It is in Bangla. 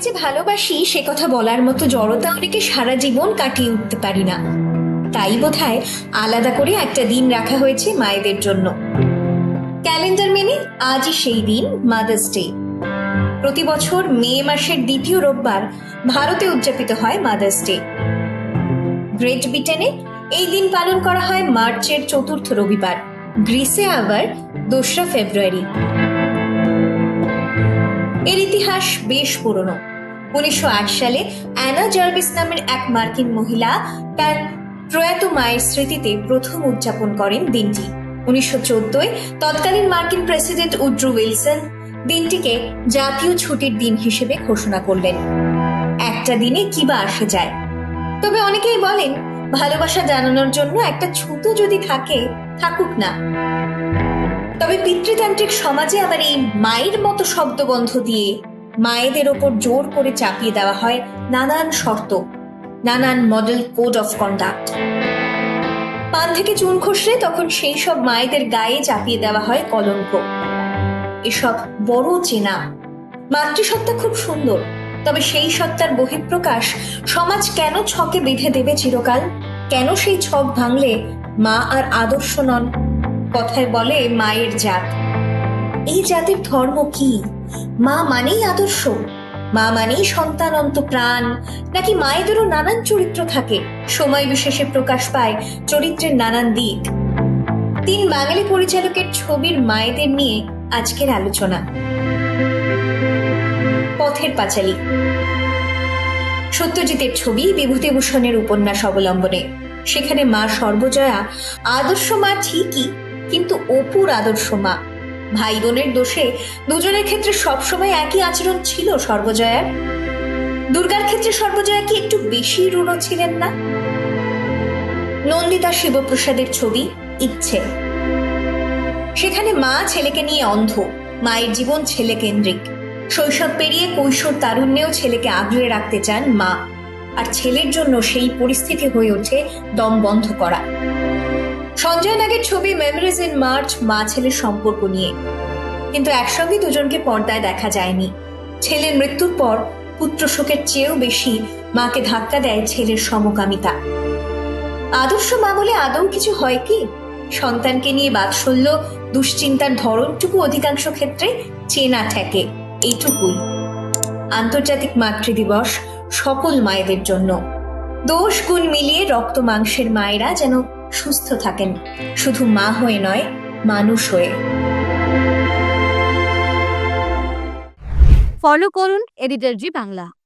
যে ভালোবাসি, সে কথা বলার মতো জড়তা অনেকে সারা জীবন কাটিয়ে উঠতে পারি না। তাই বোধহয় আলাদা করে একটা দিন রাখা হয়েছে মায়েদের জন্য। ক্যালেন্ডার মেনে আজই সেই দিন মাদার্স ডে প্রতি বছর মে মাসের দ্বিতীয় রোববার ভারতে উদযাপিত হয় মাদার্স ডে গ্রেট ব্রিটেনে এই দিন পালন করা হয় মার্চের চতুর্থ রবিবার, গ্রিসে আবার দোসরা ফেব্রুয়ারি। এর ইতিহাস বেশ পুরনো। উনিশশো সালে অ্যানা জার্ভিস নামের এক মার্কিন মহিলা তার প্রয়াত মায়ের স্মৃতিতে প্রথম উদযাপন করেন দিনটি। উনিশশো চোদ্দোয় তৎকালীন মার্কিন প্রেসিডেন্ট উড্রু উইলসন দিনটিকে জাতীয় ছুটির দিন হিসেবে ঘোষণা করলেন। একটা দিনে কি বা আসে যায়। তবে অনেকেই বলেন, ভালোবাসা জানানোর জন্য একটা ছুতো যদি থাকে, থাকুক না। তবে পিতৃতান্ত্রিক সমাজে আবার এই মায়ের মতো শব্দবন্ধ দিয়ে মায়েদের ওপর জোর করে চাপিয়ে দেওয়া হয় নানান শর্ত, নানান মডেল কোড অফ কন্ডাক্ট পান থেকে চুন খসলে তখন সেই সব মায়েদের গায়ে চাপিয়ে দেওয়া হয় কলঙ্ক। এসব বড় চেনা। মাতৃসত্তা খুব সুন্দর, তবে সেই সত্তার বহিঃপ্রকাশ সমাজ কেন ছকে বেঁধে দেবে চিরকাল? কেন সেই ছক ভাঙলে মা আর আদর্শ নন? কথায় বলে মায়ের জাত। এই জাতির ধর্ম কি? মা মানেই আদর্শ। মা মানেই সন্তান অন্ত প্রাণ নাকি মায়েদেরও নানান চরিত্র থাকে। সময় বিশেষে প্রকাশ পায় চরিত্রের নানান দিক। তিন বাঙালি পরিচালকের ছবির মায়েদের নিয়ে আজকের আলোচনা। পথের পাঁচালী। সত্যজিতের ছবি বিভূতিভূষণের উপন্যাস অবলম্বনে। সেখানে মা সর্বজয়া, আদর্শ মা ঠিকই, কিন্তু অপুর আদর্শ মা। ভাই বোনের দোষে দুজনের ক্ষেত্রে সবসময় একই আচরণ ছিল সর্বজয়ার। দুর্গার ক্ষেত্রে সর্বজয়া কি একটু বেশি রুড়ো ছিলেন না? নন্দিতা শিবপ্রসাদের ছবি ইচ্ছে। সেখানে মা ছেলেকে নিয়ে অন্ধ, মায়ের জীবন ছেলে কেন্দ্রিক শৈশব পেরিয়ে কৈশোর তারুণ্যেও ছেলেকে আগলে রাখতে চান মা। আর ছেলের জন্য সেই পরিস্থিতি হয়ে ওঠে দম বন্ধ করা। সঞ্জয় নাগের ছবি মেমোরিজ ইন মার্চ মা ছেলের সম্পর্ক নিয়ে। কিন্তু একসঙ্গে দুজনকে পর্দায় দেখা যায়নি। ছেলের মৃত্যুর পর পুত্র শোকের চেয়েও বেশি মাকে ধাক্কা দেয় ছেলের সমকামিতা। আদর্শ মা বলে আদৌ কিছু হয় কি? সন্তানকে নিয়ে বাৎসল্য দুশ্চিন্তার ধরনটুকু অধিকাংশ ক্ষেত্রে চেনা ঠেকে, এইটুকুই। আন্তর্জাতিক মাতৃ দিবস সকল মায়েদের জন্য। দোষ গুণ মিলিয়ে রক্ত মাংসের মায়েরা যেন সুস্থ থাকেন। শুধু মা হয়ে নয় মানুষ হয়ে। ফলো করুন এডিটারজি বাংলা